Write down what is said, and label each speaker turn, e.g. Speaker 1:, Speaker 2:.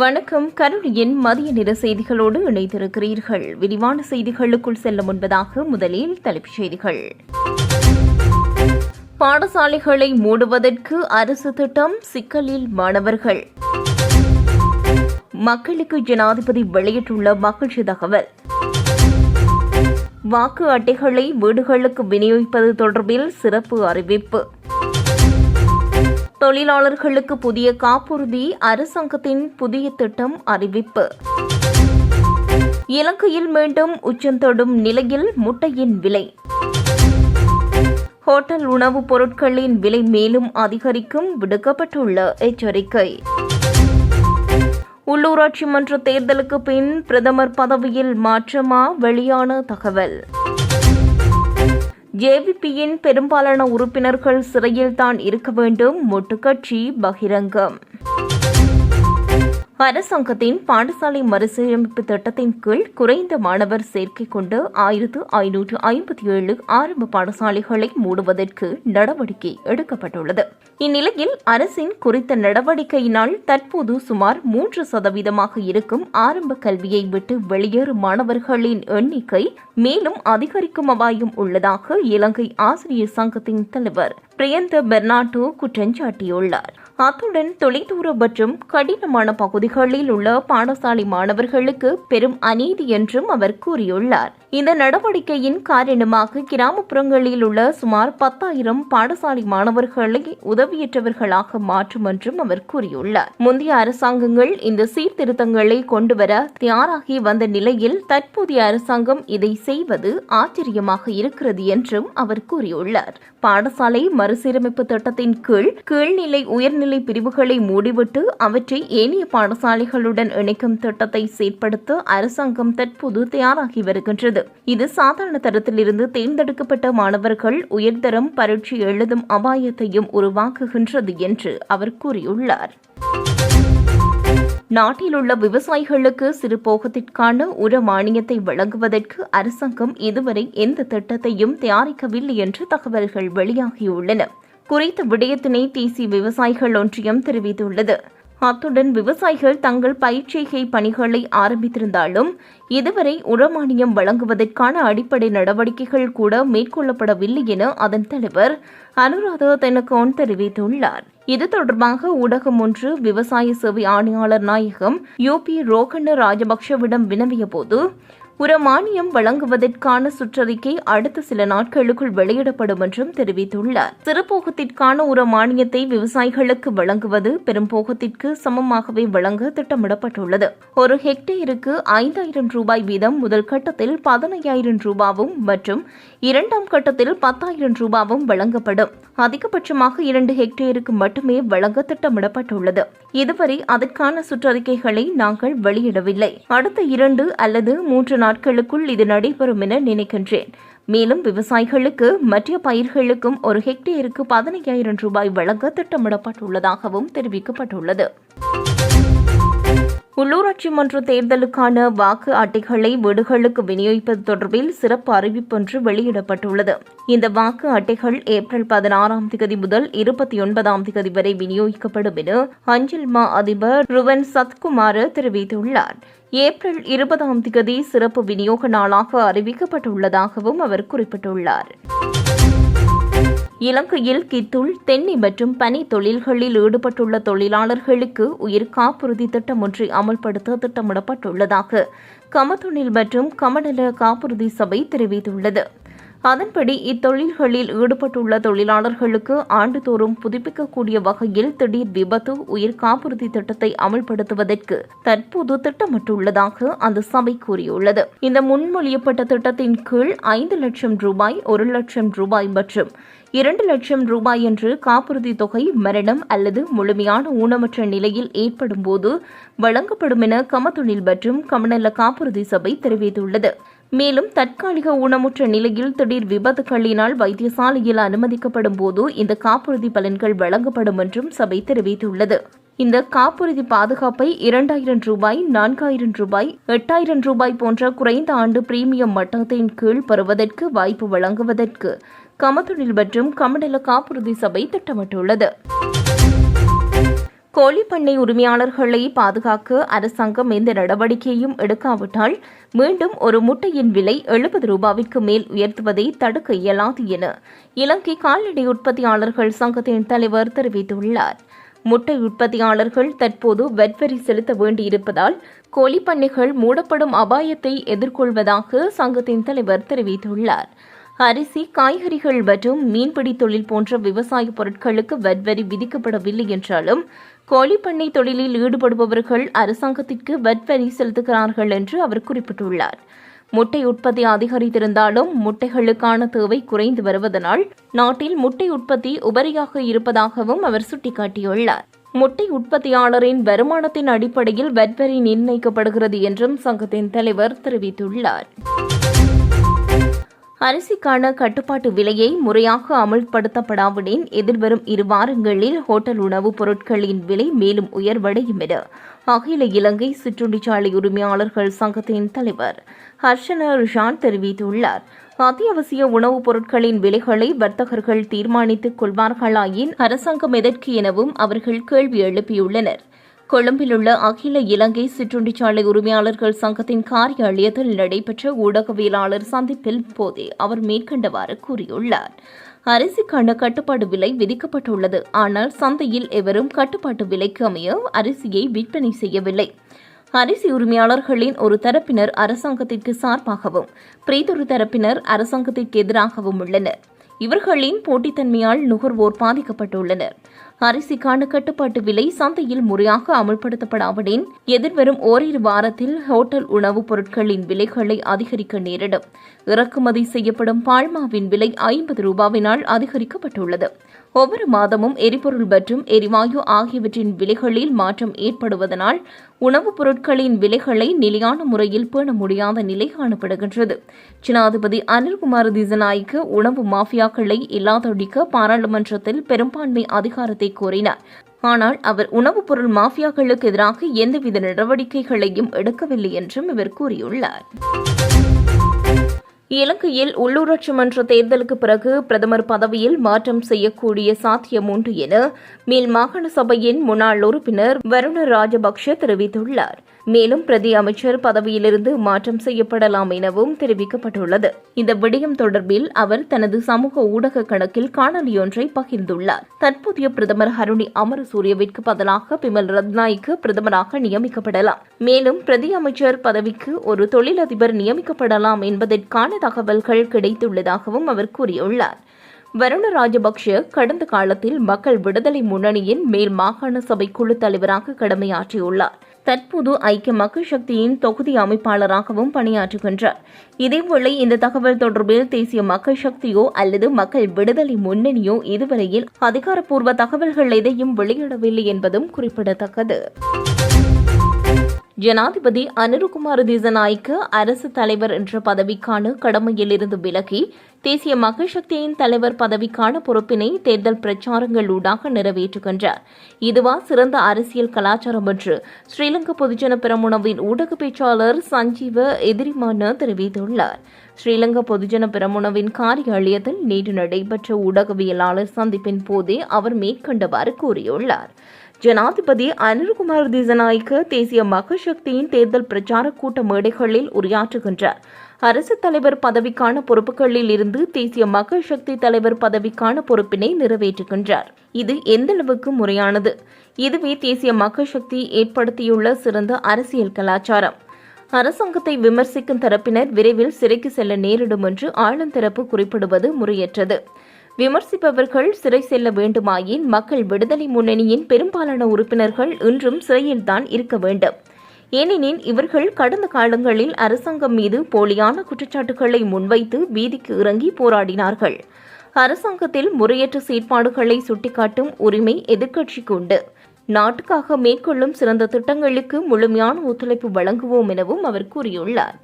Speaker 1: வணக்கம். கருணையின் மதிய நிற செய்திகளோடு இணைந்திருக்கிறீர்கள். விரிவான செய்திகளுக்குள் செல்ல முன்பதாக முதலில் தலைப்புச் செய்திகள். பாடசாலைகளை மூடுவதற்கு அரசு திட்டம் சிக்கலில் மாணவர்கள். மக்களுக்கு ஜனாதிபதி வெளியிட்டுள்ள மகிழ்ச்சி தகவல். வாக்கு அட்டைகளை வீடுகளுக்கு விநியோகிப்பது தொடர்பில் சிறப்பு அறிவிப்பு. தொழிலாளர்களுக்கு புதிய காப்புறுதி அரசாங்கத்தின் புதிய திட்டம் அறிவிப்பு. இலங்கையில் மீண்டும் உச்சந்தொடும் நிலையில் முட்டையின் விலை. ஹோட்டல் உணவுப் பொருட்களின் விலை மேலும் அதிகரிக்கும் விடுக்கப்பட்டுள்ள எச்சரிக்கை. உள்ளூராட்சி மன்ற தேர்தலுக்கு பின் பிரதமர் பதவியில் மாற்றமா வெளியான தகவல். ஜேபிபியின் பெரும்பாலான உறுப்பினர்கள் சிறையில் தான் இருக்க வேண்டும். மொட்டுக்கட்சி பகிரங்கம். அரசாங்கத்தின் பாடசாலை மறுசீரமைப்பு திட்டத்தின் கீழ் குறைந்த மாணவர் சேர்க்கை கொண்டு ஆயிரத்து ஐநூற்று ஐம்பத்தி ஏழு ஆரம்ப பாடசாலைகளை மூடுவதற்கு நடவடிக்கை எடுக்கப்பட்டுள்ளது. இந்நிலையில் அரசின் குறித்த நடவடிக்கையினால் தற்போது சுமார் மூன்று சதவீதமாக இருக்கும் ஆரம்ப கல்வியை விட்டு வெளியேறும் மாணவர்களின் எண்ணிக்கை மேலும் அதிகரிக்கும் அபாயம் உள்ளதாக இலங்கை ஆசிரியர் சங்கத்தின் தலைவர் பிரியந்த பெர்னாட்டோ குற்றஞ்சாட்டியுள்ளார். அத்துடன் தொலைதூர மற்றும் கடினமான பகுதிகளில் உள்ள பாடசாலை மாணவர்களுக்கு பெரும் அநீதி என்றும் அவர் கூறியுள்ளார். இந்த நடவடிக்கையின் காரணமாக கிராமப்புறங்களில் உள்ள சுமார் பத்தாயிரம் பாடசாலை மாணவர்களை உதவியற்றவர்களாக மாற்றும் என்றும் அவர் கூறியுள்ளார். முந்தைய அரசாங்கங்கள் இந்த சீர்திருத்தங்களை கொண்டுவர தயாராகி வந்த நிலையில் தற்போதைய அரசாங்கம் இதை செய்வது ஆச்சரியமாக இருக்கிறது என்றும் அவர் கூறியுள்ளார். பாடசாலை மறுசீரமைப்பு திட்டத்தின் கீழ் கீழ்நிலை உயர்நிலை மேல்நிலை பிரிவுகளை மூடிவிட்டு அவற்றை ஏனைய பாடசாலைகளுடன் இணைக்கும் திட்டத்தை செயற்படுத்த அரசாங்கம் தற்போது தயாராகி வருகின்றது. இது சாதாரண தரத்திலிருந்து தேர்ந்தெடுக்கப்பட்ட மாணவர்கள் உயர்தரம் பரீட்சை எழுதும் அபாயத்தையும் உருவாக்குகின்றது என்று அவர் கூறியுள்ளார். நாட்டில் உள்ள விவசாயிகளுக்கு சிறு போகத்திற்கான உர மானியத்தை வழங்குவதற்கு அரசாங்கம் இதுவரை எந்த திட்டத்தையும் தயாரிக்கவில்லை என்று தகவல்கள் வெளியாகியுள்ளன. குறித்த விடயத்தினை தேசிய விவசாயிகள் ஒன்றியம் தெரிவித்துள்ளது. அத்துடன் விவசாயிகள் தங்கள் பயிற்சிகை பணிகளை ஆரம்பித்திருந்தாலும் இதுவரை உரமானியம் வழங்குவதற்கான அடிப்படை நடவடிக்கைகள் கூட மேற்கொள்ளப்படவில்லை என அதன் தலைவர் அனுராதா தெனகோன் தெரிவித்துள்ளார். இது தொடர்பாக ஊடகம் ஒன்று விவசாய சேவை ஆணையாளர் நாயகம் யூபி ரோகண்ண ராஜபக்ஷவிடம் வினவிய போது உரமானியம் வழங்குவதற்கான சுற்றறிக்கை அடுத்த சில நாட்களுக்குள் வெளியிடப்படும் என்றும் தெரிவித்துள்ளார். சிறுபோகத்திற்கான உர மானியத்தை விவசாயிகளுக்கு வழங்குவது பெரும்போகத்திற்கு சமமாகவே வழங்க திட்டமிடப்பட்டுள்ளது. ஒரு ஹெக்டேருக்கு ஐந்தாயிரம் ரூபாய் வீதம் முதல் கட்டத்தில் பதினையாயிரம் ரூபாவும் மற்றும் இரண்டாம் கட்டத்தில் பத்தாயிரம் ரூபாவும் வழங்கப்படும். அதிகபட்சமாக இரண்டு ஹெக்டேருக்கு மட்டுமே வழங்க திட்டமிடப்பட்டுள்ளது. இதுவரை அதற்கான சுற்றறிக்கைகளை நாங்கள் வெளியிடவில்லை. அடுத்த இரண்டு அல்லது மூன்று நாட்களுக்குள் இது நடைபெறும் என நினைக்கின்றேன். மேலும் விவசாயிகளுக்கு மற்ற பயிர்களுக்கும் ஒரு ஹெக்டேருக்கு பதினையாயிரம் ரூபாய் வழங்க திட்டமிடப்பட்டுள்ளதாகவும் தெரிவிக்கப்பட்டுள்ளது. உள்ளூராட்சி மன்ற தேர்தலுக்கான வாக்கு அட்டைகளை வீடுகளுக்கு விநியோகிப்பது தொடர்பில் சிறப்பு அறிவிப்பொன்று வெளியிடப்பட்டுள்ளது. இந்த வாக்கு அட்டைகள் ஏப்ரல் பதினாறாம் தேதி முதல் இருபத்தி ஒன்பதாம் தேதி வரை விநியோகிக்கப்படும் என அஞ்சல் மா அதிபர் ருவன் சத்குமார் தெரிவித்துள்ளார். ஏப்ரல் இருபதாம் தேதி சிறப்பு விநியோக நாளாக அறிவிக்கப்பட்டுள்ளதாகவும் அவர் குறிப்பிட்டுள்ளார். இலங்கையில் கித்துள் தென்னை மற்றும் பனி தொழில்களில் ஈடுபட்டுள்ள தொழிலாளர்களுக்கு உயிர் காப்புறுதி திட்டம் ஒன்றை அமல்படுத்த திட்டமிடப்பட்டுள்ளதாக கமத்துணில் மற்றும் கமநல காப்புறுதி சபை தெரிவித்துள்ளது. அதன்படி இத்தொழில்களில் ஈடுபட்டுள்ள தொழிலாளர்களுக்கு ஆண்டுதோறும் புதுப்பிக்கக்கூடிய வகையில் திடீர் விபத்து உயிர் காப்புறுதி திட்டத்தை அமல்படுத்துவதற்கு தற்போது திட்டமிட்டுள்ளதாக அந்த சபை கூறியுள்ளது. இந்த முன்மொழியப்பட்ட திட்டத்தின் கீழ் ஐந்து லட்சம் ரூபாய் ஒரு லட்சம் ரூபாய் மற்றும் இரண்டு லட்சம் ரூபாய் என்று காப்புறுதி தொகை மரணம் அல்லது முழுமையான ஊனமற்ற நிலையில் ஏற்படும் போது வழங்கப்படும் என கமத்தொழில் மற்றும் கமநல காப்புறுதி சபை தெரிவித்துள்ளது. மேலும் தற்காலிக ஊனமுற்ற நிலையில் திடீர் விபத்துகளினால் வைத்தியசாலையில் அனுமதிக்கப்படும் போது இந்த காப்புறுதி பலன்கள் வழங்கப்படும் என்றும் சபை தெரிவித்துள்ளது. இந்த காப்புறுதி பாதுகாப்பை இரண்டாயிரம் ரூபாய் நான்காயிரம் ரூபாய் எட்டாயிரம் ரூபாய் போன்ற குறைந்த ஆண்டு பிரீமியம் மட்டத்தின் கீழ் பெறுவதற்கு வாய்ப்பு வழங்குவதற்கு கமத்தொழில் மற்றும் கமண்டல காப்புறுதி சபை திட்டமிட்டுள்ளது. கோழி பண்ணை உரிமையாளர்களை பாதுகாக்க அரசாங்கம் எந்த நடவடிக்கையும் எடுக்காவிட்டால் மீண்டும் ஒரு முட்டையின் விலை எழுபது ரூபாவிற்கு மேல் உயர்த்துவதை தடுக்க இயலாது என இலங்கை கால்நடை உற்பத்தியாளர்கள் சங்கத்தின் தலைவர் தெரிவித்துள்ளார். முட்டை உற்பத்தியாளர்கள் தற்போது வெட்வரி செலுத்த வேண்டியிருப்பதால் கோழிப்பண்ணைகள் மூடப்படும் அபாயத்தை எதிர்கொள்வதாக சங்கத்தின் தலைவர் தெரிவித்துள்ளார். அரிசி காய்கறிகள் மற்றும் மீன்பிடி தொழில் போன்ற விவசாய பொருட்களுக்கு வரி விதிக்கப்படவில்லை என்றாலும் கோழிப்பண்ணை தொழிலில் ஈடுபடுபவர்கள் அரசாங்கத்திற்கு வரி செலுத்துகிறார்கள் என்று அவர் குறிப்பிட்டுள்ளார். முட்டை உற்பத்தி அதிகரித்திருந்தாலும் முட்டைகளுக்கான தேவை குறைந்து வருவதனால் நாட்டில் முட்டை உற்பத்தி உபரியாக இருப்பதாகவும் அவர் சுட்டிக்காட்டியுள்ளார். முட்டை உற்பத்தியாளரின் வருமானத்தின் அடிப்படையில் வரி நிர்ணயிக்கப்படுகிறது என்றும் சங்கத்தின் தலைவர் தெரிவித்துள்ளார். அரிசிக்கான கட்டுப்பாட்டு விலையை முறையாக அமல்படுத்தப்படாவிடின் எதிர்வரும் இரு வாரங்களில் ஹோட்டல் உணவுப் பொருட்களின் விலை மேலும் உயர்வடையும் என அகில இலங்கை சிற்றுண்டிச்சாலை உரிமையாளர்கள் சங்கத்தின் தலைவர் ஹர்ஷன ரிஷான் தெரிவித்துள்ளார். அத்தியாவசிய உணவுப் பொருட்களின் விலைகளை வர்த்தகர்கள் தீர்மானித்துக் கொள்வார்களாயின் அரசாங்கம் எதற்கு எனவும் அவர்கள் கேள்வி எழுப்பியுள்ளனர். கொழும்பில் உள்ள அகில இலங்கை சிற்றுண்டிச்சாலை உரிமையாளர்கள் சங்கத்தின் காரியாலயத்தில் நடைபெற்ற ஊடகவியலாளர் சந்திப்பில் போதே அவர் மேற்கண்டவாறு கூறியுள்ளார். அரிசிக்கான கட்டுப்பாடு விலை விதிக்கப்பட்டுள்ளது. ஆனால் சந்தையில் எவரும் கட்டுப்பாட்டு விலைக்கு அமைய அரிசியை விற்பனை செய்யவில்லை. அரிசி உரிமையாளர்களின் ஒரு தரப்பினர் அரசாங்கத்திற்கு சார்பாகவும் பிரீதொரு தரப்பினர் அரசாங்கத்திற்கு எதிராகவும் உள்ளனர். இவர்களின் போட்டித்தன்மையால் நுகர்வோர் பாதிக்கப்பட்டுள்ளனர். அரிசிக்கான கட்டுப்பாட்டு விலை சந்தையில் முறையாக அமல்படுத்தப்படாவிடின் எதிர்வரும் ஓரிரு வாரத்தில் ஹோட்டல் உணவுப் பொருட்களின் விலைகளை அதிகரிக்க நேரிடும். இறக்குமதி செய்யப்படும் பால்மாவின் விலை ஐம்பது ரூபாவினால் அதிகரிக்கப்பட்டுள்ளது. ஒவ்வொரு மாதமும் எரிபொருள் மற்றும் எரிவாயு ஆகியவற்றின் விலைகளில் மாற்றம் ஏற்படுவதனால் உணவுப் பொருட்களின் விலைகளை நிலையான முறையில் பேண முடியாத நிலை காணப்படுகின்றது. ஜனாதிபதி அனில்குமார் திசநாய்க்கு உணவு மாஃபியாக்களை இல்லாதொழிக்க பாராளுமன்றத்தில் பெரும்பான்மை அதிகாரத்தை கோரினார். ஆனால் அவர் உணவுப் பொருள் மாஃபியாக்களுக்கு எதிராக எந்தவித நடவடிக்கைகளையும் எடுக்கவில்லை என்றும் இவர் கூறியுள்ளார். இலங்கையில் உள்ளூராட்சி மன்ற தேர்தலுக்கு பிறகு பிரதமர் பதவியில் மாற்றம் செய்யக்கூடிய சாத்தியம் உண்டு என மேல் மாகாண சபையின் முன்னாள் உறுப்பினர் வருண ராஜபக்ஷ தெரிவித்துள்ளார். மேலும் பிரதி அமைச்சர் பதவியிலிருந்து மாற்றம் செய்யப்படலாம் எனவும் தெரிவிக்கப்பட்டுள்ளது. இந்த விடயம் தொடர்பில் அவர் தனது சமூக ஊடக கணக்கில் காணொலியொன்றை பகிர்ந்துள்ளார். தற்போதைய பிரதமர் ஹருணி அமரசூரியவிற்கு பதிலாக பிமல் ரத்நாய்க்கு பிரதமராக நியமிக்கப்படலாம். மேலும் பிரதி அமைச்சர் பதவிக்கு ஒரு தொழிலதிபர் நியமிக்கப்படலாம் என்பதற்கான தகவல்கள் கிடைத்துள்ளதாகவும் அவர் கூறியுள்ளார். வருண ராஜபக்ஷ கடந்த காலத்தில் மக்கள் விடுதலை முன்னணியின் மேல் மாகாண சபை குழு தலைவராக கடமையாற்றியுள்ளார். தற்போது ஐக்கிய மக்கள் சக்தியின் தொகுதி அமைப்பாளராகவும் பணியாற்றுகின்றார் இதேவேளை இந்த தகவல் தொடர்பில் தேசிய மக்கள் சக்தியோ அல்லது மக்கள் விடுதலை முன்னணியோ இதுவரையில் அதிகாரப்பூர்வ தகவல்கள் எதையும் வெளியிடவில்லை என்பதும் குறிப்பிடத்தக்கது. ஜனாதிபதி அனுருகுமார் திசநாய்க்கு அரசு தலைவர் என்ற பதவிக்கான கடமையிலிருந்து விலகி தேசிய மக்கள் சக்தியின் தலைவர் பதவிக்கான பொறுப்பினை தேர்தல் பிரச்சாரங்கள் ஊடாக நிறைவேற்றுகின்றார். இதுவா சிறந்த அரசியல் கலாச்சாரம் என்று ஸ்ரீலங்கா பொதுஜன பெரமுனவின் ஊடக பேச்சாளர் சஞ்சீவ எதிரிமான தெரிவித்துள்ளார். ஸ்ரீலங்கா பொதுஜன பெரமுனவின் காரியாலயத்தில் நேற்று நடைபெற்ற ஊடகவியலாளர் சந்திப்பின் போதே அவர் மேற்கண்டவாறு கூறியுள்ளார். ஜனாதிபதி அனில்குமார் திசநாய்க்கு தேசிய மக்கள் சக்தியின் தேர்தல் பிரச்சார கூட்ட மேடைகளில் உரையாற்றுகின்றார். அரசு தலைவர் பதவிக்கான பொறுப்புகளில் இருந்து தேசிய மக்கள் சக்தி தலைவர் பதவிக்கான பொறுப்பினை நிறைவேற்றுகின்றார். இது எந்தளவுக்கு முறையானது? இதுவே தேசிய மக்கள் சக்தி ஏற்படுத்தியுள்ள சிறந்த அரசியல் கலாச்சாரம். அரசாங்கத்தை விமர்சிக்கும் தரப்பினர் விரைவில் சிறைக்கு செல்ல நேரிடும் என்று ஆளுந்தரப்பு குறிப்பிடுவது முறையற்றது. விமர்சிப்பவர்கள் சிறை செல்ல வேண்டுமாயின் மக்கள் விடுதலை முன்னணியின் பெரும்பாலான உறுப்பினர்கள் இன்றும் சிறையில்தான் இருக்க வேண்டும். ஏனெனில் இவர்கள் கடந்த காலங்களில் அரசாங்கம் மீது போலியான குற்றச்சாட்டுகளை முன்வைத்து வீதிக்கு இறங்கி போராடினார்கள். அரசாங்கத்தில் முறையற்ற செயற்பாடுகளை சுட்டிக்காட்டும் உரிமை எதிர்க்கட்சிக்கு உண்டு. நாட்டுக்காக மேற்கொள்ளும் சிறந்த திட்டங்களுக்கு முழுமையான ஒத்துழைப்பு வழங்குவோம் எனவும் அவர் கூறியுள்ளார்.